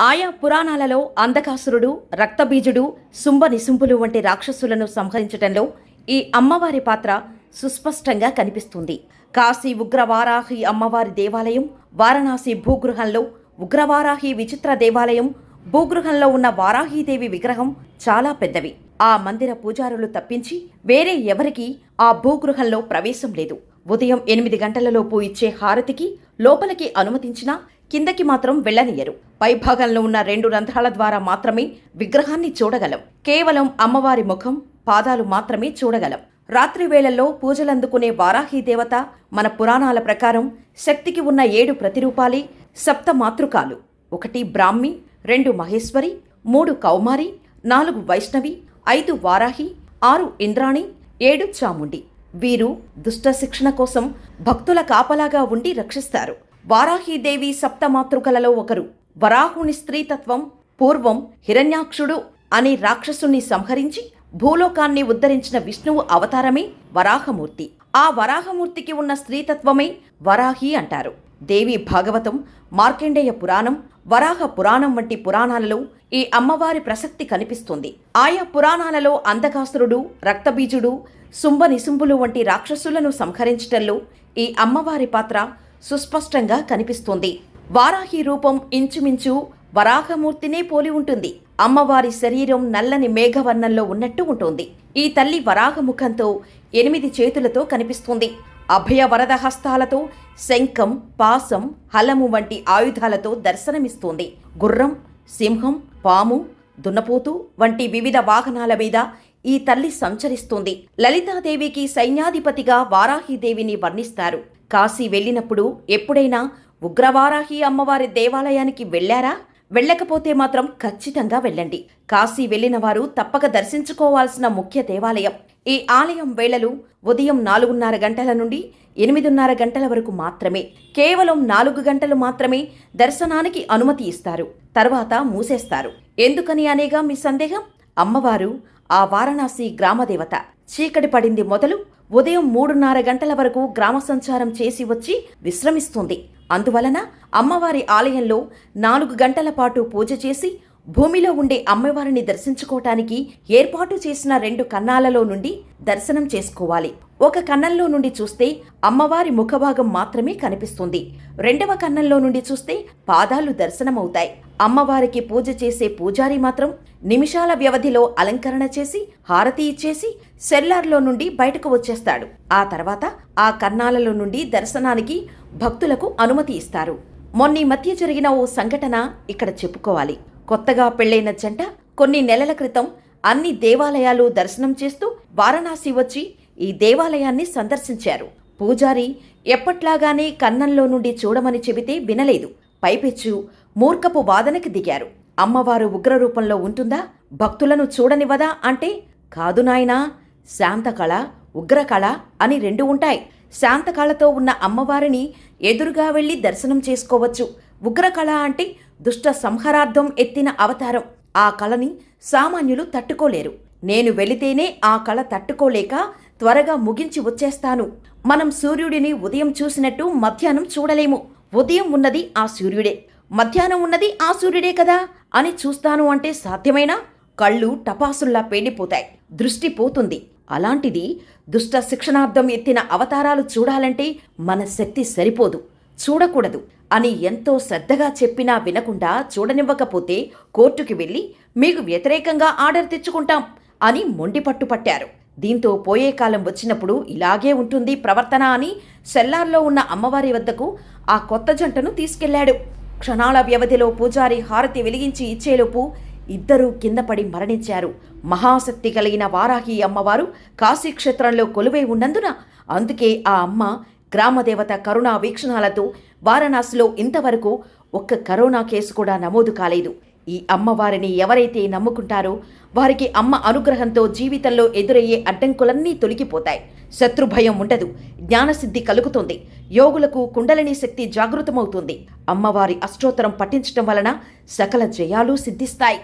ఆయా పురాణాలలో అంధకాసురుడు రక్తబీజుడు శుంభ నిశుంభులు వంటి రాక్షసులను సంహరించటంలో ఈ అమ్మవారి పాత్ర సుస్పష్టంగా కనిపిస్తుంది. కాశీ ఉగ్రవారాహి అమ్మవారి దేవాలయం వారణాసి భూగృహంలో ఉగ్రవారాహి విచిత్ర దేవాలయం భూగృహంలో ఉన్న వారాహీదేవి విగ్రహం చాలా పెద్దవి. ఆ మందిర పూజారులు తప్పించి వేరే ఎవరికీ ఆ భూగృహంలో ప్రవేశం లేదు. ఉదయం ఎనిమిది గంటలలోపు ఇచ్చే హారతికి లోపలికి అనుమతించినా కిందకి మాత్రం వెళ్ళనియరు పైభాగంలో ఉన్న రెండు రంధ్రాల ద్వారా మాత్రమే విగ్రహాన్ని చూడగలం. కేవలం అమ్మవారి ముఖం పాదాలు మాత్రమే చూడగలం. రాత్రి వేళల్లో పూజలందుకునే వారాహి దేవత మన పురాణాల ప్రకారం శక్తికి ఉన్న ఏడు ప్రతిరూపాలే సప్త మాతృకాలు. ఒకటి బ్రాహ్మి రెండు మహేశ్వరి మూడు కౌమారి నాలుగు వైష్ణవి ఐదు వారాహి ఆరు ఇంద్రాణి ఏడు చాముండి. వీరు దుష్ట శిక్షణ కోసం భక్తుల కాపలాగా ఉండి రక్షిస్తారు. వారాహీదేవి సప్తమాతృకలలో ఒకరు. వరాహుని స్త్రీతత్వం పూర్వం హిరణ్యాక్షుడు అనే రాక్షసుని సంహరించి భూలోకాన్ని ఉద్ధరించిన విష్ణువు అవతారమే వరాహమూర్తి. ఆ వరాహమూర్తికి ఉన్న స్త్రీతత్వమే వరాహి అంటారు. దేవి భాగవతం మార్కండేయ పురాణం వరాహ పురాణం వంటి పురాణాలలో ఈ అమ్మవారి ప్రసక్తి కనిపిస్తుంది. ఆయా పురాణాలలో అంధకాసురుడు రక్తబీజుడు శుంభ నిశుంభులు వంటి రాక్షసులను సంహరించటంలో ఈ అమ్మవారి పాత్ర సుస్పష్టంగా కనిపిస్తుంది. వారాహి రూపం ఇంచుమించు వరాహమూర్తినే పోలి ఉంటుంది. అమ్మవారి శరీరం నల్లని మేఘవర్ణంలో ఉన్నట్టు ఉంటుంది. ఈ తల్లి వరాహముఖంతో ఎనిమిది చేతులతో కనిపిస్తుంది. అభయ వరద హస్తాలతో శంఖం పాసం హలము వంటి ఆయుధాలతో దర్శనమిస్తుంది. గుర్రం సింహం పాము దున్నపోతు వంటి వివిధ వాహనాల మీద ఈ తల్లి సంచరిస్తుంది. లలితాదేవికి సైన్యాధిపతిగా వారాహిదేవిని వర్ణిస్తారు. కాశీ వెళ్ళినప్పుడు ఎప్పుడైనా ఉగ్రవారాహి అమ్మవారి దేవాలయానికి వెళ్ళారా? వెళ్ళకపోతే మాత్రం ఖచ్చితంగా వెళ్ళండి. కాశీ వెళ్ళిన వారు తప్పక దర్శించుకోవాల్సిన ముఖ్య దేవాలయం. ఈ ఆలయం వేళలు ఉదయం నాలుగున్నర గంటల నుండి ఎనిమిదిన్నర గంటల వరకు మాత్రమే. కేవలం నాలుగు గంటలు మాత్రమే దర్శనానికి అనుమతి ఇస్తారు. తర్వాత మూసేస్తారు. ఎందుకని అనేగా మీ సందేహం? అమ్మవారు ఆ వారణాసి గ్రామదేవత. చీకటి పడింది మొదలు ఉదయం మూడున్నర గంటల వరకు గ్రామ సంచారం చేసి వచ్చి విశ్రమిస్తుంది. అందువలన అమ్మవారి ఆలయంలో నాలుగు గంటల పాటు పూజ చేసి భూమిలో ఉండే అమ్మవారిని దర్శించుకోవటానికి ఏర్పాటు చేసిన రెండు కన్నాలలో నుండి దర్శనం చేసుకోవాలి. ఒక కన్నంలో నుండి చూస్తే అమ్మవారి ముఖభాగం మాత్రమే కనిపిస్తుంది. రెండవ కన్నంలో నుండి చూస్తే పాదాలు దర్శనమవుతాయి. అమ్మవారికి పూజ చేసే పూజారి మాత్రం నిమిషాల వ్యవధిలో అలంకరణ చేసి హారతి ఇచ్చేసి సెల్లార్లో నుండి బయటకు వచ్చేస్తాడు. ఆ తర్వాత ఆ కన్నాలలో నుండి దర్శనానికి భక్తులకు అనుమతి ఇస్తారు. మొన్నీ మధ్య జరిగిన ఓ సంఘటన ఇక్కడ చెప్పుకోవాలి. కొత్తగా పెళ్ళైన జంట కొన్ని నెలల క్రితం అన్ని దేవాలయాలు దర్శనం చేస్తూ వారణాసి వచ్చి ఈ దేవాలయాన్ని సందర్శించారు. పూజారి ఎప్పట్లాగానే కన్నంలో నుండి చూడమని చెబితే వినలేదు. పైపెచ్చు మూర్ఖపు వాదనకి దిగారు. అమ్మవారు ఉగ్రరూపంలో ఉంటుందా? భక్తులను చూడనివ్వదా అంటే కాదు నాయనా శాంతకళ ఉగ్రకళ అని రెండు ఉంటాయి. శాంతకళతో ఉన్న అమ్మవారిని ఎదురుగా వెళ్ళి దర్శనం చేసుకోవచ్చు. ఉగ్రకళ అంటే దుష్ట సంహారార్థం ఎత్తిన అవతారం. ఆ కళని సామాన్యులు తట్టుకోలేరు. నేను వెళితేనే ఆ కళ తట్టుకోలేక త్వరగా ముగించి వచ్చేస్తాను. మనం సూర్యుడిని ఉదయం చూసినట్టు మధ్యాహ్నం చూడలేము. ఉదయం ఉన్నది ఆ సూర్యుడే. మధ్యాహ్నం ఉన్నది ఆ సూర్యుడే కదా అని చూస్తాను అంటే సాధ్యమేనా కళ్ళు టపాసుల్లా పేలిపోతాయి. దృష్టి పోతుంది. అలాంటిది దుష్ట శిక్షణార్థం ఎత్తిన అవతారాలు చూడాలంటే మన శక్తి సరిపోదు. చూడకూడదు అని ఎంతో శ్రద్ధగా చెప్పినా వినకుండా చూడనివ్వకపోతే కోర్టుకి వెళ్ళి మీకు వ్యతిరేకంగా ఆర్డర్ తెచ్చుకుంటాం అని మొండి పట్టుపట్టారు దీంతో పోయే కాలం వచ్చినప్పుడు ఇలాగే ఉంటుంది ప్రవర్తన అని సెల్లార్లో ఉన్న అమ్మవారి వద్దకు ఆ కొత్త జంటను తీసుకెళ్ళాడు. క్షణాల వ్యవధిలో పూజారి హారతి వెలిగించి ఇచ్చేలోపు ఇద్దరూ కింద పడి మరణించారు. మహాశక్తి కలిగిన వారాహి అమ్మవారు కాశీక్షేత్రంలో కొలువై ఉన్నందున అందుకే ఆ అమ్మ గ్రామదేవత కరుణా వీక్షణాలతో వారణాసిలో ఇంతవరకు ఒక్క కరోనా కేసు కూడా నమోదు కాలేదు. ఈ అమ్మవారిని ఎవరైతే నమ్ముకుంటారో వారికి అమ్మ అనుగ్రహంతో జీవితంలో ఎదురయ్యే అడ్డంకులన్నీ తొలగిపోతాయి. శత్రుభయం ఉండదు. జ్ఞానసిద్ధి కలుగుతుంది. యోగులకు కుండలిని శక్తి జాగృతమవుతుంది. అమ్మవారి అష్టోత్తరం పఠించటం వలన సకల జయాలు సిద్ధిస్తాయి.